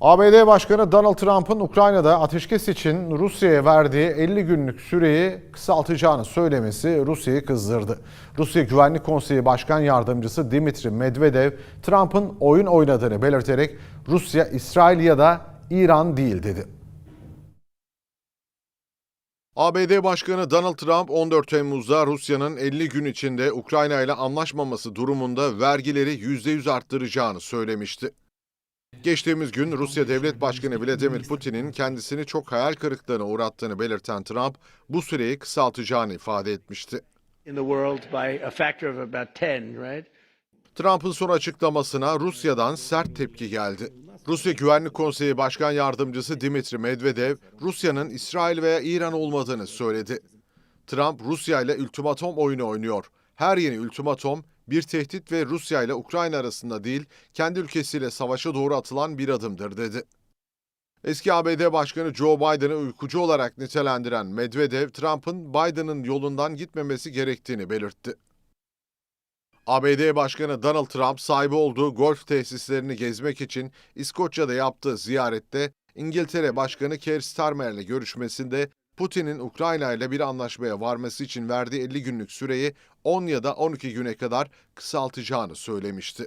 ABD Başkanı Donald Trump'ın Ukrayna'da ateşkes için Rusya'ya verdiği 50 günlük süreyi kısaltacağını söylemesi Rusya'yı kızdırdı. Rusya Güvenlik Konseyi Başkan Yardımcısı Dimitri Medvedev, Trump'ın oyun oynadığını belirterek Rusya, İsrail ya da İran değil dedi. ABD Başkanı Donald Trump 14 Temmuz'da Rusya'nın 50 gün içinde Ukrayna ile anlaşmaması durumunda vergileri %100 arttıracağını söylemişti. Geçtiğimiz gün Rusya Devlet Başkanı Vladimir Putin'in kendisini çok hayal kırıklığına uğrattığını belirten Trump, bu süreyi kısaltacağını ifade etmişti. in the world by a factor of about 10, right? Trump'ın son açıklamasına Rusya'dan sert tepki geldi. Rusya Güvenlik Konseyi Başkan Yardımcısı Dimitri Medvedev, Rusya'nın İsrail veya İran olmadığını söyledi. Trump, Rusya ile ultimatom oyunu oynuyor. Her yeni ultimatom bir tehdit ve Rusya ile Ukrayna arasında değil, kendi ülkesiyle savaşa doğru atılan bir adımdır dedi. Eski ABD Başkanı Joe Biden'ı uykucu olarak nitelendiren Medvedev, Trump'ın Biden'ın yolundan gitmemesi gerektiğini belirtti. ABD Başkanı Donald Trump sahibi olduğu golf tesislerini gezmek için İskoçya'da yaptığı ziyarette İngiltere Başkanı Keir Starmer'le görüşmesinde Putin'in Ukrayna ile bir anlaşmaya varması için verdiği 50 günlük süreyi 10 ya da 12 güne kadar kısaltacağını söylemişti.